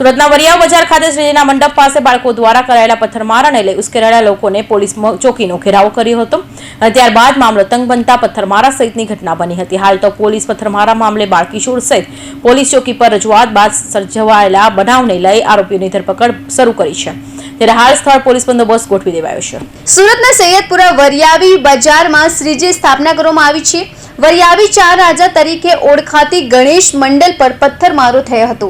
સુરતના વરિયાવ બજાર ખાતે શ્રીજીના મંડપ પાસે બાળકો દ્વારા કરાયેલા પથ્થરમારાને લઈ ઉશ્કેરાયેલા લોકોને પોલીસ ચોકીનો ઘેરાવ કર્યો હતો. ત્યારબાદ મામલો તંગ બનતા પથ્થરમારા સહિતની ઘટના બની હતી. હાલ તો પોલીસ પથ્થરમારા મામલે બાળકિશોર સહિત પોલીસ ચોકી પર રજૂઆત બાદ સર્જવાયેલા બનાવને લઈ આરોપીઓની ધરપકડ શરૂ કરી છે. ત્યારે હાલ સ્થળ પોલીસ બંદોબસ્ત ગોઠવી દેવાયો છે. સુરતના સૈયદપુરા વરિયાવી બજારમાં શ્રીજી સ્થાપના કરવામાં આવી છે. વરિયાવી ચાર રાજા તરીકે ઓળખાતી ગણેશ મંડળ પર પથ્થરમારો થયો હતો,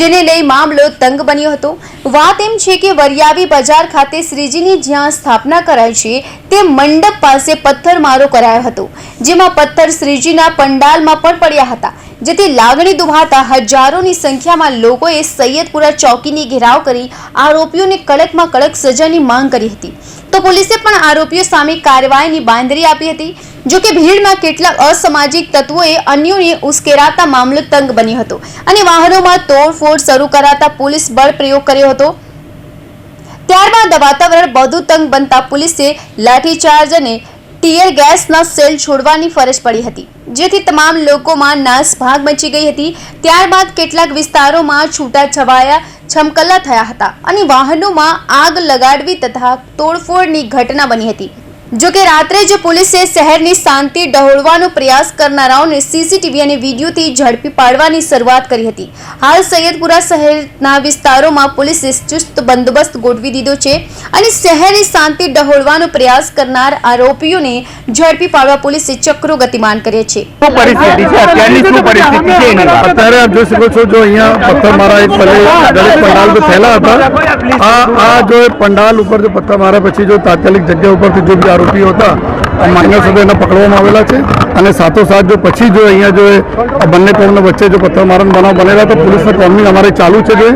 જેને લઈ મામલો તંગ બન્યો હતો. વાત એમ છે કે વરિયાવી બજાર ખાતે શ્રીજીની જ્યાં સ્થાપના કરાઈ છે, તે મંડપ પાસે પથ્થરમારો કરાયો હતો, જેમાં પથ્થર શ્રીજીના પંડાલમાં પણ પડ્યા હતા, જેથી લાગણી દુભાતા હજારોની સંખ્યામાં લોકોએ સૈયદપુરા ચોકીની ઘેરાવ કરી આરોપીઓને કડકમાં કડક સજાની માંગ કરી હતી. તો પોલીસે પણ આરોપીઓ સામે કાર્યવાહીની બાંધરી આપી હતી. જો કે ભીડમાં કેટલાક અસામાજિક તત્વોએ અન્યોને ઉશ્કેરાતા મામલો તંગ બન્યો હતો અને વાહનોમાં તોડફોડ શરૂ કરાતા પોલીસ બળ પ્રયોગ કર્યો હતો. ત્યારબાદ વાતાવરણ વધુ તંગ બનતા પોલીસે લાઠીચાર્જ અને ટીયર ગેસના સેલ છોડવાની ફરજ પડી હતી, જેથી તમામ લોકોમાં નાસભાગ મચી ગઈ હતી. ત્યારબાદ કેટલાક વિસ્તારોમાં છૂટા છવાયા છમકલ્લા થયા હતા અને વાહનોમાં આગ લગાડવી તથા તોડફોડની ઘટના બની હતી. જો કે રાત્રે જ પોલીસે શહેરની શાંતિ ડહોળવાનો પ્રયાસ કરનારાઓને સીસીટીવી અને વિડીયોથી ઝડપી પાડવાની શરૂઆત કરી હતી. હાલ સૈયદપુરા શહેરના વિસ્તારોમાં પોલીસે ચુસ્ત બંદોબસ્ત ગોઠવી દીધો છે અને શહેરની શાંતિ ડહોળવાનો પ્રયાસ કરનાર આરોપીઓને ઝડપી પાડવા પોલીસે ચક્રો ગતિમાન કર્યા છે. શું પરિસ્થિતિ છે? અત્યારની શું પરિસ્થિતિ છે એની અત્યારે આપ જોઈ શકો છો જો અહીંયા પથ્થર મારા એક પંડાલ તો થયેલા હતા. આ આ જો પંડાલ ઉપર જો પથ્થર માર્યા પછી જો તાત્કાલિક જગ્યા ઉપરથી જો બી આરોપીઓ હતા માઇનર સાથે એને પકડવામાં આવેલા છે. અને સાથોસાથ જો પછી જો અહીંયા જો આ બંને કોમના વચ્ચે જો પથ્થર મારાનો બનાવ બનેલા તો પોલીસનું કોમિંગ અમારે ચાલુ છે જો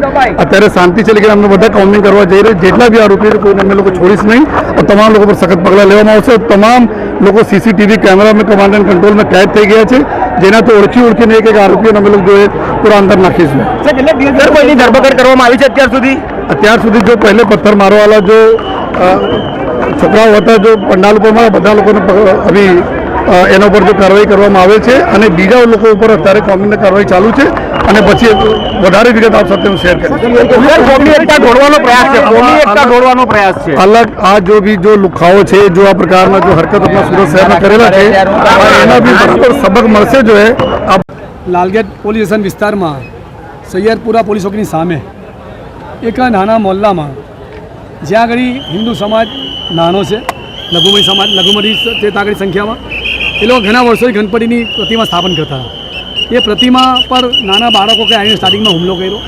અત્યારે શાંતિ છે લેકિન અમે બધા કોમિંગ કરવા જઈ રહ્યા જેટલા બી આરોપીઓ કોઈને અમે લોકો છોડીશ નહીં. તમામ લોકો પર સખત પગલાં લેવામાં આવશે. તમામ લોકો સીસીટીવી કેમેરામાં કમાન્ડ એન્ડ કંટ્રોલમાં કેદ થઈ ગયા છે. જેનાથી ઓળખી ઓળખીને એક એક આરોપીઓને અમે લોકો જોઈએ પૂરા અંદર નાખીશું. ધરપકડ કરવામાં આવી છે અત્યાર સુધી? અત્યાર સુધી જો પહેલે પથ્થર મારવાવાળા જો છોકરાઓ હતા જો પંડાલ ઉપર મારા બધા લોકોને અભી એના ઉપર જો કાર્યવાહી કરવામાં આવે છે અને બીજા લોકો ઉપર અત્યારે કોમિંગની કાર્યવાહી ચાલુ છે અને પછી વધારે વિગત આપ સાથે હું શેર કરીશ. અલગ આ જો બી જો લુખાઓ છે જો આ પ્રકારના જો હરકત આપણા સુરત શહેરમાં કરેલા છે એના બી બરાબર સબક મળશે જો એ. લાલગેટ પોલીસ સ્ટેશન વિસ્તારમાં સૈયદપુરા પોલીસ ચોકીની સામે એક નાના મોહલ્લામાં જ્યાં આગળ હિન્દુ સમાજ નાનો છે. લઘુમતી સમાજ, લઘુમતી તે ત્યાં સંખ્યામાં. એ લોકો ઘણા વર્ષોથી ગણપતિની પ્રતિમા સ્થાપન કરતા હતા. એ પ્રતિમા પર નાના બાળકો કે આવીને સ્ટાર્ટિંગમાં હુમલો કર્યો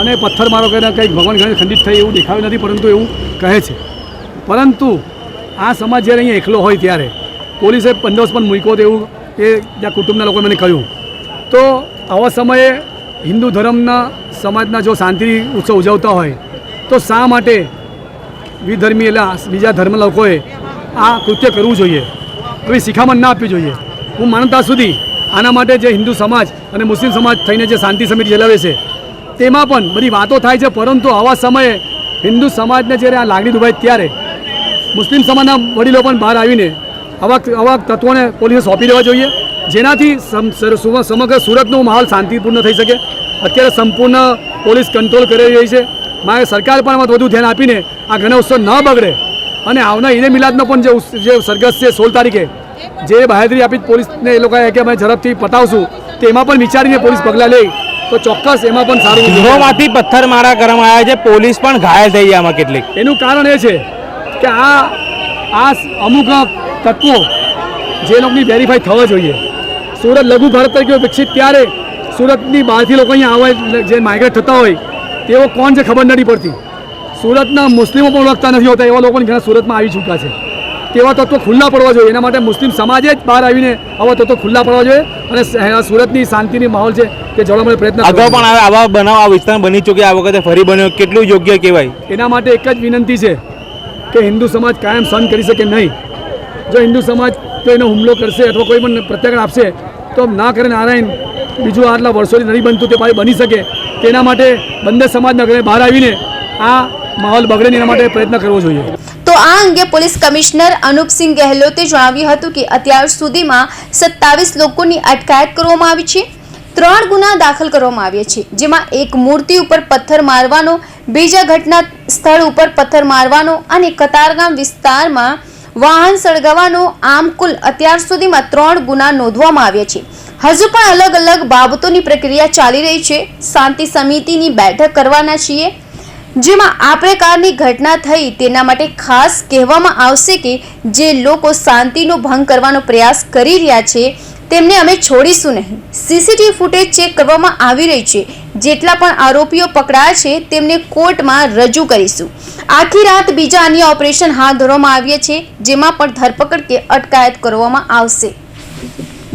અને પથ્થરમારો કરીને કંઈક ભગવાન ગણેશ ખંડિત થઈ એવું દેખાયું નથી, પરંતુ એવું કહે છે. પરંતુ આ સમાજ જ્યારે અહીંયા એકલો હોય ત્યારે પોલીસે બંદોબસ્ત પણ મૂક્યો તો એવું એ ત્યાં કુટુંબના લોકોએ મને કહ્યું. તો આવા સમયે હિન્દુ ધર્મના સમાજના જો શાંતિ ઉત્સવ ઉજવતા હોય તો શા માટે વિધર્મી એટલે બીજા ધર્મ લોકોએ આ કૃત્ય કરવું જોઈએ. કોઈ શિખામણ ના આપવી જોઈએ. હું માનતા સુધી આના માટે જે હિન્દુ સમાજ અને મુસ્લિમ સમાજ થઈને જે શાંતિ સમિતિ ચલાવે છે, તેમાં પણ બધી વાતો થાય છે, પરંતુ આવા સમયે હિન્દુ સમાજને જ્યારે આ લાગણી દુભાય ત્યારે મુસ્લિમ સમાજના વડીલો પણ બહાર આવીને આવા આવા તત્વોને પોલીસે સોંપી દેવા જોઈએ. જેનાથી સમગ્ર સુરતનો માહોલ શાંતિપૂર્ણ થઈ શકે. અત્યારે સંપૂર્ણ પોલીસ કંટ્રોલ કરી રહી છે. મારે સરકાર પણ વધુ ધ્યાન આપીને આ ગણેશોત્સવ ન બગડે. અને આવના ઈદે મિલાદનો પણ જે જે સરઘસ છે સોળ તારીખે જે બાહેદરી આપી પોલીસને એ લોકોએ કે અમે ઝડપથી પતાવશું તેમાં પણ વિચારીને પોલીસ પગલાં લે. તો ચોક્કસ એમાં પણ સારું ગૃહમાંથી પથ્થરમારા કરવામાં આવ્યા છે પોલીસ પણ ઘાયલ થઈ આમાં કેટલીક. એનું કારણ એ છે કે આ આ અમુક તત્વો જે લોકોની વેરીફાઈ થવા જોઈએ. સુરત લઘુ ભારત તરીકે વિકસિત ત્યારે સુરતની બહારથી લોકો અહીંયા આવે જે માઇગ્રેટ થતા હોય તેઓ કોણ છે ખબર નથી પડતી. સુરતના મુસ્લિમો પણ ઓળખતા નથી હોતા એવા લોકો ઘણા સુરતમાં આવી ચૂક્યા છે. તેવા તત્વો ખુલ્લા પડવા જોઈએ. એના માટે મુસ્લિમ સમાજે જ બહાર આવીને આવા તત્વો ખુલ્લા પડવા જોઈએ અને સુરતની શાંતિની માહોલ છે તે જોવા માટે પ્રયત્ન અગાઉ પણ આવા આવા બનાવ આ વિસ્તાર બની ચૂક્યા આ વખતે ફરી બન્યો. કેટલું યોગ્ય કહેવાય? એના માટે એક જ વિનંતી છે કે હિન્દુ સમાજ કાયમ સહન કરી શકે નહીં. જો હિન્દુ સમાજ તો એનો હુમલો કરશે અથવા કોઈ પણ પ્રત્યાઘાત આપશે તો ના કરે નારાયણ. બીજું આટલા વર્ષોથી નથી બનતું તે પાછું બની શકે. તેના માટે બંને સમાજના ઘરે બહાર આવીને આ માહોલ બગડે એના માટે પ્રયત્ન કરવો જોઈએ. તો આ અંગે પોલીસ કમિશનર અનુપસિંહ ગહેલોતે જણાવ્યું હતું કે અત્યાર સુધીમાં સત્તાવીસ લોકોની અટકાયત કરવામાં આવી છે. ત્રણ ગુના દાખલ કરવામાં આવ્યા છે, જેમાં એક મૂર્તિ ઉપર પથ્થર મારવાનો, બીજા ઘટના સ્થળ ઉપર પથ્થર મારવાનો અને કતારગામ વિસ્તારમાં વાહન સળગાવવાનો આમ કુલ અત્યાર સુધીમાં ત્રણ ગુના નોંધવામાં આવ્યા છે. હજુ પણ અલગ અલગ બાબતોની પ્રક્રિયા ચાલી રહી છે. શાંતિ સમિતિની બેઠક કરવાના છીએ. જેમાં આ પ્રકારની ઘટના થઈ તેના માટે ખાસ કહેવામાં આવશે કે જે લોકો શાંતિનો ભંગ કરવાનો પ્રયાસ કરી રહ્યા છે, તેમને અમે છોડીશું નહીં. સીસીટીવી ફૂટેજ ચેક કરવામાં આવી રહી છે. જેટલા પણ આરોપીઓ પકડાયા છે, તેમને કોર્ટમાં રજૂ કરીશું. આખી રાત બીજા અન્ય ઓપરેશન હાથ ધરવામાં આવ્યા છે જેમાં પણ ધરપકડ કે અટકાયત કરવામાં આવશે.